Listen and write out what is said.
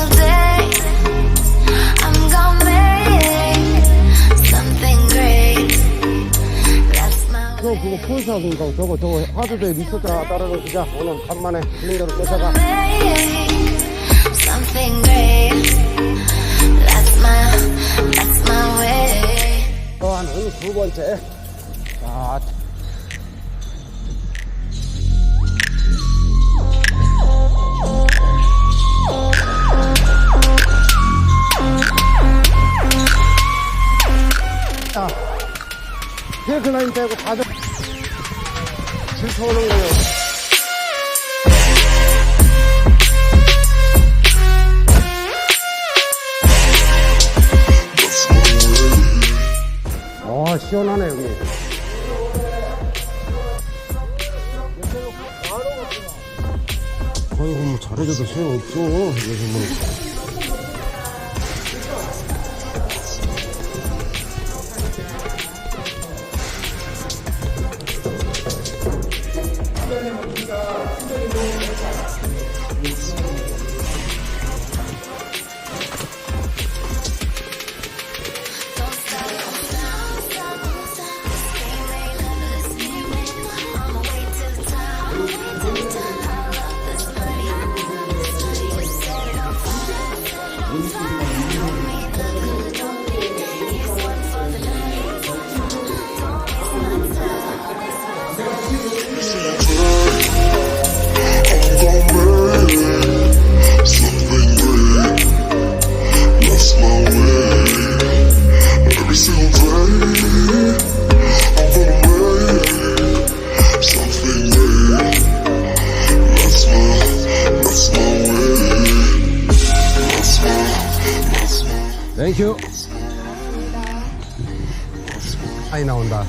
single day, I'm gonna make something great. That's my 저 그거 폴사인가 저거 저거 하드대 리서자 따라서 진짜 오늘 간만에 있는 대로 쫓아가. 또한 은 두 번째 자 자, 테이크라인 빼고 다들 질투하는 거예요. 아, 시원하네, 여기. 아이고, 뭐, 잘해줘도 소용없어. 뭐. 你是 땡큐. 많이 나온다.